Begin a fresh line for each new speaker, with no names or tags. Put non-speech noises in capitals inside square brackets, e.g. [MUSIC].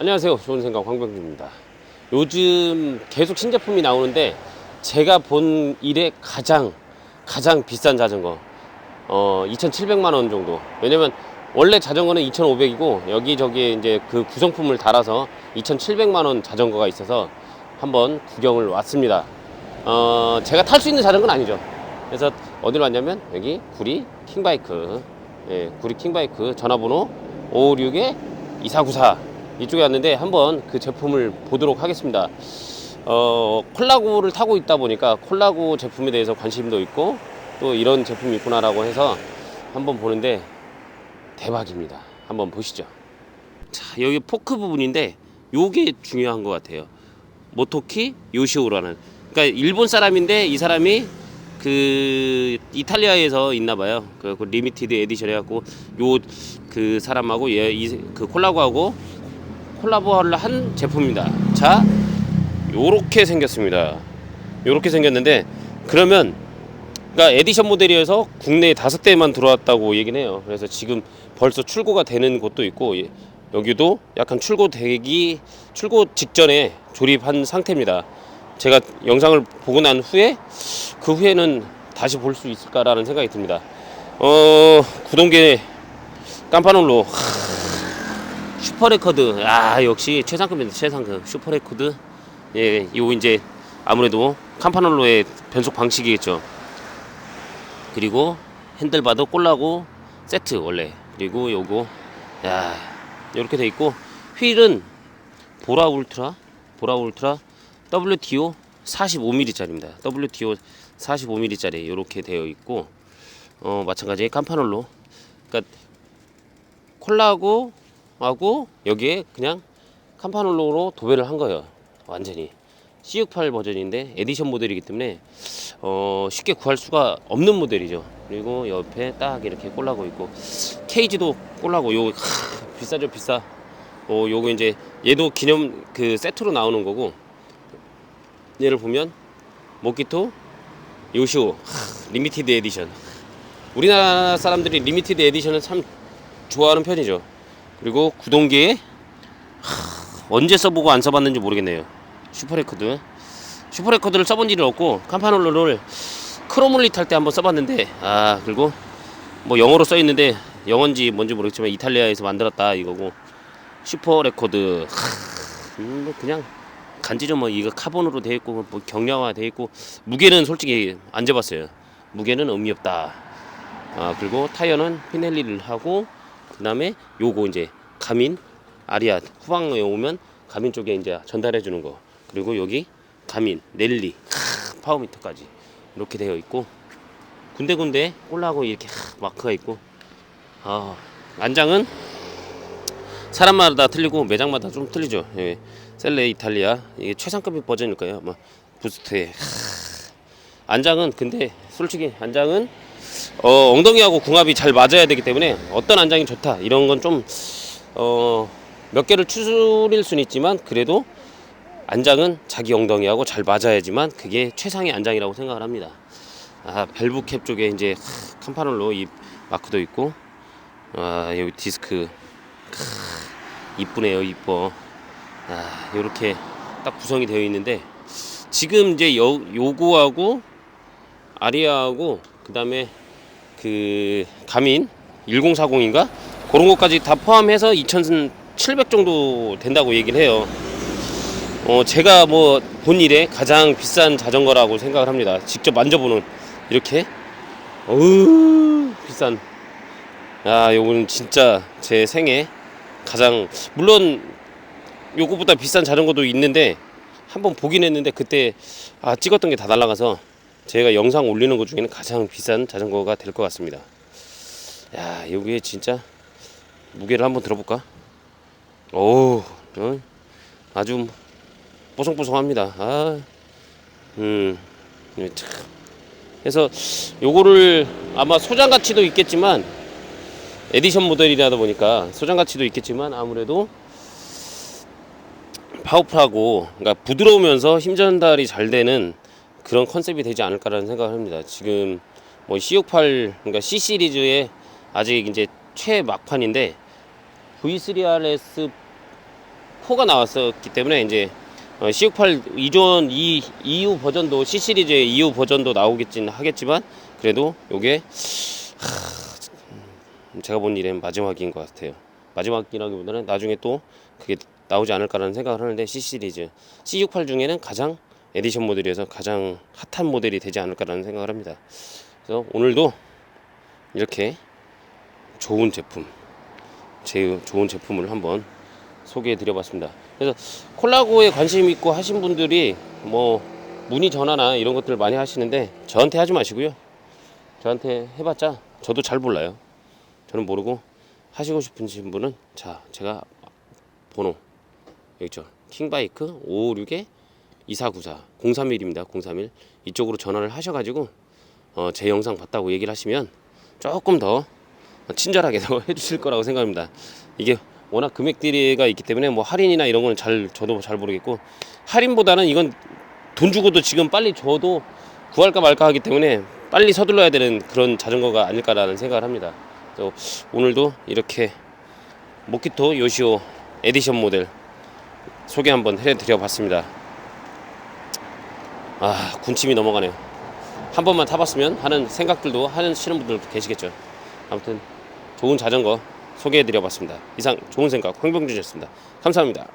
안녕하세요. 좋은 생각 황병주입니다. 요즘 계속 신제품이 나오는데 제가 본 일에 가장 가장 비싼 자전거 어 2,700만 원 정도. 왜냐면 원래 자전거는 2,500이고 여기저기 이제 그 구성품을 달아서 2,700만 원 자전거가 있어서 한번 구경을 왔습니다. 어 제가 탈 수 있는 자전거는 아니죠. 그래서 어디로 왔냐면 여기 구리 킹바이크. 예, 구리 킹바이크 전화번호 556에 2494 이쪽에 왔는데 한번 그 제품을 보도록 하겠습니다. 어, 콜라구를 타고 있다 보니까 콜라구 제품에 대해서 관심도 있고 또 이런 제품이 있구나라고 해서 한번 보는데 대박입니다. 한번 보시죠. 자, 여기 포크 부분인데 요게 중요한 것 같아요. 모토키 요시오라는 그러니까 일본 사람인데 이 사람이 그 이탈리아에서 있나 봐요. 그, 그 리미티드 에디션 해갖고 요 그 사람하고 얘, 이, 그 콜라보하고 콜라보를 한 제품입니다. 자, 요렇게 생겼습니다. 요렇게 생겼는데 그러면 그러니까 에디션 모델이어서 국내에 다섯 대만 들어왔다고 얘기는 해요. 그래서 지금 벌써 출고가 되는 곳도 있고 예, 여기도 약간 출고되기 출고 직전에 조립한 상태입니다. 제가 영상을 보고 난 후에 그 후에는 다시 볼 수 있을까라는 생각이 듭니다. 어 구동계 깜파놀로 슈퍼레코드. 아 역시 최상급입니다 최상급. 슈퍼레코드. 예 이거 이제 아무래도 캄파놀로의 변속 방식이겠죠. 그리고 핸들바도 꼴라고 세트 원래. 그리고 요거 야 이렇게 돼 있고 휠은 보라 울트라? 보라 울트라? WTO 45mm 짜리입니다. WTO 45mm 짜리 이렇게 되어 있고 어 마찬가지 캄파놀로. 그러니까 콜라고 하고 여기에 그냥 캄파놀로로 도배를 한 거예요. 완전히 C68 버전인데 에디션 모델이기 때문에 어, 쉽게 구할 수가 없는 모델이죠. 그리고 옆에 딱 이렇게 꼴라고 있고 케이지도 꼴라고 요 하, 비싸죠 비싸. 어 요거 이제 얘도 기념 그 세트로 나오는 거고 얘를 보면 모키토 요시오 하, 리미티드 에디션. 우리나라 사람들이 리미티드 에디션을 참 좋아하는 편이죠. 그리고 구동기에 하, 언제 써보고 안 써봤는지 모르겠네요. 슈퍼레코드. 슈퍼레코드를 써본 일이 없고 캄파놀로를 크로몰리 탈 때 한번 써봤는데 아 그리고 뭐 영어로 써 있는데 영어인지 뭔지 모르겠지만 이탈리아에서 만들었다 이거고 슈퍼레코드 하, 음, 뭐 그냥 간지죠 뭐 이거 카본으로 돼 있고 뭐 경량화 돼 있고 무게는 솔직히 안 재봤어요. 무게는 의미 없다. 아 그리고 타이어는 피넬리를 하고 그 다음에 요거 이제 가민 아리아 후방에 오면 가민 쪽에 이제 전달해 주는 거. 그리고 여기 가민 넬리 크, 파워미터까지 이렇게 되어 있고 군데군데 꼴라고 이렇게 하, 마크가 있고. 아 안장은 사람마다 틀리고 매장마다 좀 틀리죠. 예. 셀레 이탈리아. 이게 최상급 버전일 거예요. 아마 부스트에. 하, 안장은 근데 솔직히 안장은 어, 엉덩이하고 궁합이 잘 맞아야 되기 때문에 어떤 안장이 좋다 이런 건 좀 어, 몇 개를 추스릴 수는 있지만 그래도 안장은 자기 엉덩이하고 잘 맞아야지만 그게 최상의 안장이라고 생각을 합니다. 아 밸브 캡 쪽에 이제 하, 캄파놀로 이 마크도 있고 아 여기 디스크 크, 이쁘네요 이뻐 아 요렇게 딱 구성이 되어 있는데 지금 이제 요, 요거하고 아리아하고 그 다음에 그 가민 1040인가 그런 것까지 다 포함해서 2,700 정도 된다고 얘기를 해요. 어 제가 뭐 본 일에 가장 비싼 자전거라고 생각을 합니다. 직접 만져보는 이렇게 어우 비싼 아 요거는 진짜 제 생애 가장 물론 요거보다 비싼 자전거도 있는데 한번 보긴 했는데 그때 아 찍었던 게 다 날라가서 제가 영상 올리는 것 중에는 가장 비싼 자전거가 될 것 같습니다. 야, 여기에 진짜 무게를 한번 들어볼까? 오, 어? 아주 뽀송뽀송합니다. 아, 음, 예, 참. 그래서 요거를 아마 소장 가치도 있겠지만 에디션 모델이라다 보니까 소장 가치도 있겠지만 아무래도 파워풀하고 그러니까 부드러우면서 힘 전달이 잘 되는 그런 컨셉이 되지 않을까라는 생각을 합니다. 지금 뭐 C68 그러니까 C 시리즈의 아직 이제 최막판인데 V3RS C64 나왔었기 때문에 이제 어, C68 이전 이 이후 버전도 C 시리즈의 이후 버전도 나오겠진 하겠지만 그래도 요게 하, 제가 본 일은 마지막인 것 같아요. 마지막이라기보다는 나중에 또 그게 나오지 않을까라는 생각을 하는데 C 시리즈 C68 중에는 가장 에디션 모델이어서 가장 핫한 모델이 되지 않을까라는 생각을 합니다. 그래서 오늘도 이렇게 좋은 제품, 제 좋은 제품을 한번 소개해 드려봤습니다. 그래서 콜라고에 관심 있고 하신 분들이 뭐 문의 전화나 이런 것들 많이 하시는데 저한테 하지 마시고요. 저한테 해봤자 저도 잘 몰라요. 저는 모르고 하시고 싶으신 분은 자 제가 번호 여기 있죠 킹바이크 556에 2494 031입니다 031 이쪽으로 전화를 하셔가지고 어, 제 영상 봤다고 얘기를 하시면 조금 더 친절하게 [LAUGHS] 더 해주실 거라고 생각합니다 이게 워낙 금액대가 있기 때문에 뭐 할인이나 이런 건 잘 저도 잘 모르겠고 할인보다는 이건 돈 주고도 지금 빨리 줘도 구할까 말까 하기 때문에 빨리 서둘러야 되는 그런 자전거가 아닐까라는 생각을 합니다. 그래서 오늘도 이렇게 모키토 요시오 에디션 모델 소개 한번 해드려 봤습니다. 아, 군침이 넘어가네요. 한 번만 타봤으면 하는 생각들도 하시는 분들도 계시겠죠. 아무튼 좋은 자전거 소개해드려 봤습니다. 이상 좋은 생각 황병준이었습니다. 감사합니다.